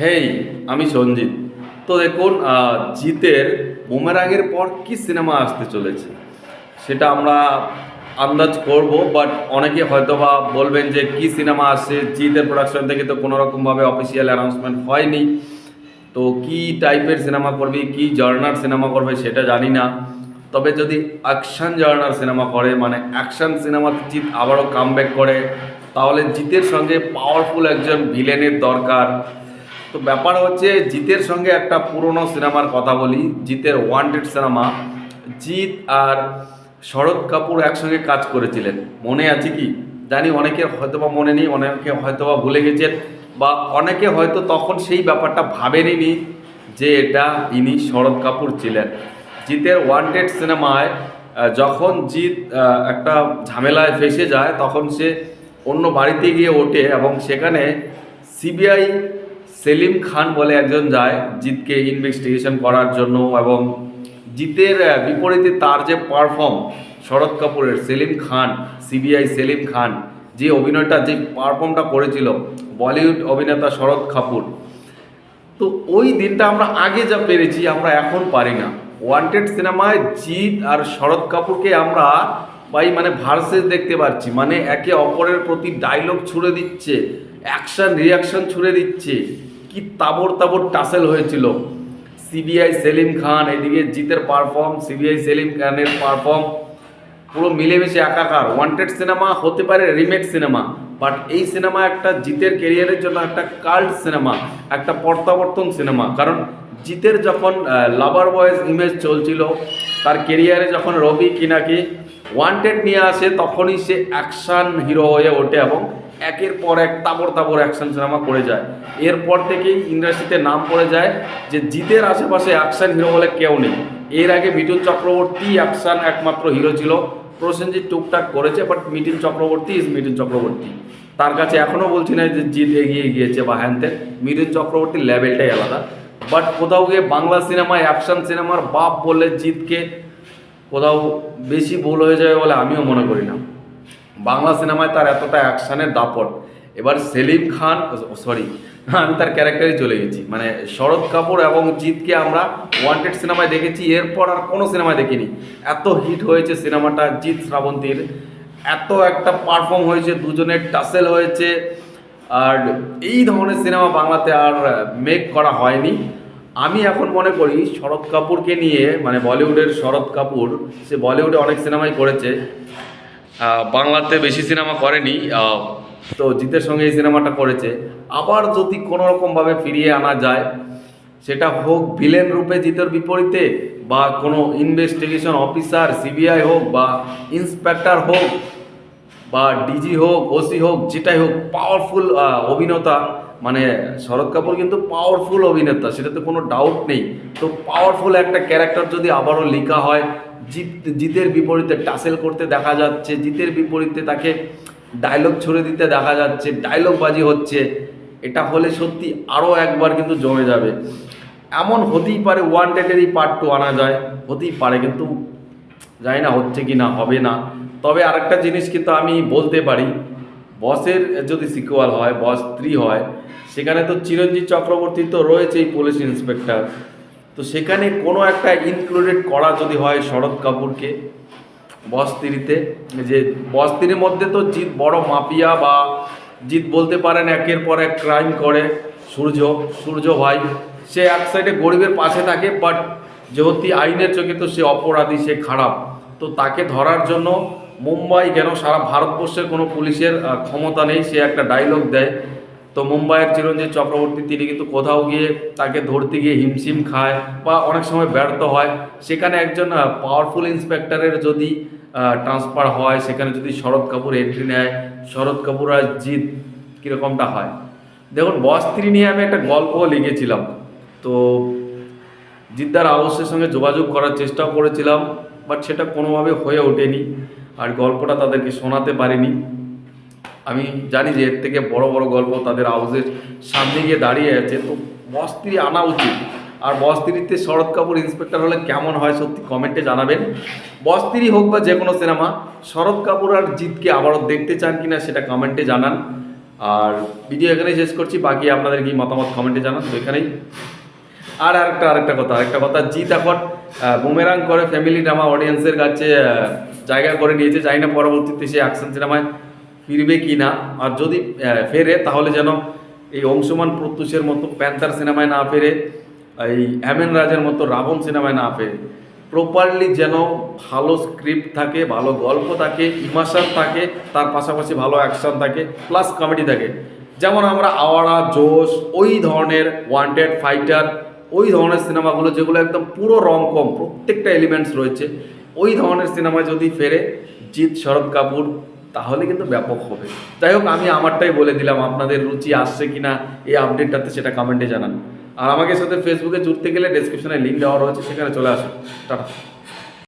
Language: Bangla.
হেই, আমি সঞ্জিত। তো দেখুন জিতের বুমেরাঙের পর কি সিনেমা আসতে চলেছে? সেটা আমরা আন্দাজ করব বাট অনেকে হয়তো বা বলবেন যে কি সিনেমা আসছে? জিতের প্রোডাকশন থেকে তো কোনো রকমভাবে অফিসিয়াল অ্যানাউন্সমেন্ট হয়নি। তো কি টাইপের সিনেমা করবে, কি জার্নার সিনেমা করবে সেটা জানি না। তবে যদি অ্যাকশন জার্নার সিনেমা করে মানে অ্যাকশন সিনেমাতে জিৎ আবারও কামব্যাক করে, তাহলে জিতের সঙ্গে পাওয়ারফুল একজন ভিলেনের দরকার। তো ব্যাপার হচ্ছে জিতের সঙ্গে একটা পুরনো সিনেমার কথা বলি, জিতের ওয়ান্টেড সিনেমা জিৎ আর শরৎ কাপুর একসঙ্গে কাজ করেছিলেন। মনে আছে কি? জানি অনেকের হয়তোবা মনে নেই, অনেকে হয়তোবা ভুলে গেছেন, বা অনেকে হয়তো তখন সেই ব্যাপারটা ভাবেনি যে এটা ইনি শরৎ কাপুর ছিলেন। জিতের ওয়ান্টেড সিনেমায় যখন জিৎ একটা ঝামেলায় ফেসে যায়, তখন সে অন্য বাড়িতে গিয়ে ওঠে এবং সেখানে সিবিআই সেলিম খান বলে একজন যায় জিতকে ইনভেস্টিগেশন করার জন্য এবং জিতের বিপরীতে তার যে পারফর্ম শরৎ কাপুরের সেলিম খান সিবিআই সেলিম খান, যে অভিনয়টা, যে পারফর্মটা করেছিল, বলিউড অভিনেতা শরৎ কাপুর। তো ওই দিনটা আমরা আগে যা পেরেছি, আমরা এখন পারি না। ওয়ান্টেড সিনেমায় জিৎ আর শরৎ কাপুরকে আমরা ভাই মানে ভার্সেস দেখতে পাচ্ছি মানে একে অপরের প্রতি ডায়লগ ছুড়ে দিচ্ছে অ্যাকশন রিয়াকশন ছুড়ে দিচ্ছে। কি তাবর তাবর টাসেল হয়েছিল? সিবিআই সেলিম খান, এদিকে জিতের পারফর্ম সিবিআই সেলিম খানের পারফর্ম পুরো মিলেমিশে একাকার। ওয়ান্টেড সিনেমা হতে পারে রিমেক সিনেমা বাট এই সিনেমা একটা জিতের কেরিয়ারের জন্য একটা কাল্ট সিনেমা একটা প্রত্যাবর্তন সিনেমা কারণ জিতের যখন লাভার বয়েস ইমেজ চলছিল, তার কেরিয়ারে যখন রবি কিনাকি ওয়ান্টেড নিয়ে আসে, তখনই সে অ্যাকশন হিরো হয়ে ওঠে এবং একের পর এক তাবর তাবর অ্যাকশন সিনেমা করে যায়। এরপর থেকেই ইন্ডাস্ট্রিতে নাম পড়ে যায় যে জিতের আশেপাশে অ্যাকশন হিরো বলে কেউ নেই। এর আগে মিঠুন চক্রবর্তী অ্যাকশন একমাত্র হিরো ছিল। প্রসেনজিৎ টুকটাক করেছে বাট মিঠুন চক্রবর্তী ইজ মিঠুন চক্রবর্তী। তার কাছে এখনও বলছি না যে জিত এগিয়ে গিয়েছে বা হ্যান ত্যান। মিঠুন চক্রবর্তীর লেভেলটাই আলাদা। বাট কোথাও গিয়ে বাংলা সিনেমায় অ্যাকশন সিনেমার বাপ বললে জিতকে কোথাও বেশি ভুল হয়ে যাবে বলে আমিও মনে করি না। বাংলা সিনেমায় তার এতটা অ্যাকশানের দাপট। এবার সেলিম খান সরি আমি তার ক্যারেক্টারই চলে গেছি। মানে শরৎ কাপুর এবং জিতকে আমরা ওয়ান্টেড সিনেমায় দেখেছি, এরপর আর কোনো সিনেমায় দেখিনি। এত হিট হয়েছে সিনেমাটা, জিৎ শ্রাবন্তীর। এত একটা পারফর্ম হয়েছে, দুজনের টাসেল হয়েছে। আর এই ধরনের সিনেমা বাংলাতে আর মেক করা হয়নি। আমি এখন মনে করি শরৎ কাপুরকে নিয়ে মানে বলিউডের শরৎ কাপুর, সে বলিউডে অনেক সিনেমাই করেছে। বাংলাতে বেশি সিনেমা করেনি তো জিতের সঙ্গে এই সিনেমাটা করেছে। আবার যদি কোনো রকমভাবে ফিরিয়ে আনা যায়, সেটা হোক ভিলেন রূপে জিতের বিপরীতে, বা কোনো ইনভেস্টিগেশন অফিসার সিবিআই হোক, বা ইন্সপেক্টর হোক, বা ডিজি হোক ওসি হোক, যেটাই হোক পাওয়ারফুল অভিনেতা মানে শরৎ কাপুর কিন্তু পাওয়ারফুল অভিনেতা, সেটাতে কোনো ডাউট নেই। তো পাওয়ারফুল একটা ক্যারেক্টার যদি আবারও লেখা হয়, জিত, জিতের বিপরীতে টাসেল করতে দেখা যাচ্ছে, জিতের বিপরীতে তাকে ডায়লগ ছড়ে দিতে দেখা যাচ্ছে ডায়লগ বাজি হচ্ছে, এটা হলে সত্যি আরও একবার কিন্তু জমে যাবে। এমন হতেই পারে ওয়ান ডেটেরই পার্ট টু আনা যায়, হতেই পারে কিন্তু জানি না হচ্ছে কি না, হবে না। তবে আরেকটা জিনিস কিন্তু আমি বলতে পারি, বসের যদি সিকুয়াল হয়, বস থ্রি হয় সেখানে তো চিরঞ্জিত চক্রবর্তী তো রয়েছেই পুলিশ ইন্সপেক্টর তো সেখানে কোনো একটা ইনক্লুডেড করা যদি হয় শরৎ কাপুরকে বস্তিরিতে, যে বস্তির মধ্যে তো জিৎ বড় মাফিয়া বা জিৎ বলতে পারেন একের পর এক ক্রাইম করে সূর্য সূর্য ভাই। সে এক সাইডে গরিবের পাশে থাকে বাট যেহেতু আইনের চোখে তো সে অপরাধী, সে খারাপ। তো তাকে ধরার জন্য মুম্বাই কেন সারা ভারতবর্ষের কোনো পুলিশের ক্ষমতা নেই, সে একটা ডায়লগ দেয়। তো মুম্বাইয়ের চিরঞ্জিত চক্রবর্তী, তিনি কিন্তু কোথাও গিয়ে তাকে ধরতে গিয়ে হিমশিম খায় বা অনেক সময় ব্যর্থ হয়। সেখানে একজন পাওয়ারফুল ইন্সপেক্টরের যদি ট্রান্সফার হয়, সেখানে যদি শরৎ কাপুর এন্ট্রি নেয়, শরৎ কাপুর আর জিৎ কীরকমটা হয়? দেখুন, বস থ্রি নিয়ে আমি একটা গল্পও লিখেছিলাম। তো জিদ্দার আবশ্যের সঙ্গে যোগাযোগ করার চেষ্টাও করেছিলাম বাট সেটা কোনোভাবে হয়ে ওঠেনি। আর গল্পটা তাদেরকে শোনাতে পারিনি। আমি জানি যে এর থেকে বড় বড় গল্প তাদের হাউসের সামনে গিয়ে দাঁড়িয়ে আছে, তো বস্ত্রী আনা উচিত। আর বস্তিরিতে শরৎ কাপুর ইন্সপেক্টর হলে কেমন হয় সত্যি কমেন্টে জানাবেন। বস্তিরি হোক বা যে কোনো সিনেমা শরৎ কাপুর আর জিতকে আবারও দেখতে চান কি না সেটা কমেন্টে জানান। আর ভিডিও এখানেই শেষ করছি, বাকি আপনাদের কি মতামত কমেন্টে জানান, তো এখানেই। আর আরেকটা আরেকটা কথা আরেকটা কথা জিত এখন বুমেরাং করে ফ্যামিলি ড্রামা অডিয়েন্সের কাছে জায়গা করে নিয়েছে। জানি না পরবর্তীতে সে অ্যাকশন সিনেমায় ফিরবে কি না? আর যদি ফেরে, তাহলে যেন এই অংশমান প্রত্যুষের মতো প্যান্থার সিনেমায় না ফেরে, এই হেমেন রাজের মতো রাবণ সিনেমায় না ফেরে। প্রপারলি যেন ভালো স্ক্রিপ্ট থাকে, ভালো গল্প থাকে ইমোশন থাকে, তার পাশাপাশি ভালো অ্যাকশন থাকে প্লাস কমেডি থাকে। যেমন আমরা আওয়ারা, জোশ, ওই ধরনের ওয়ান্টেড ফাইটার ওই ধরনের সিনেমাগুলো যেগুলো একদম পুরো রং কম প্রত্যেকটা এলিমেন্টস রয়েছে, ওই ধরনের সিনেমা যদি ফেরে, জিৎ, শরৎ কাপুর তাহলে কিন্তু ব্যাপক হবে। যাই হোক, আমি আমারটাই বলে দিলাম, আপনাদের রুচি আসছে কি না এই আপডেটটাতে সেটা কমেন্টে জানান। আর আমাকে সাথে ফেসবুকে জুড়তে গেলে ডেসক্রিপশনে লিঙ্ক দেওয়া রয়েছে, সেখানে চলে আসুন। টাটা।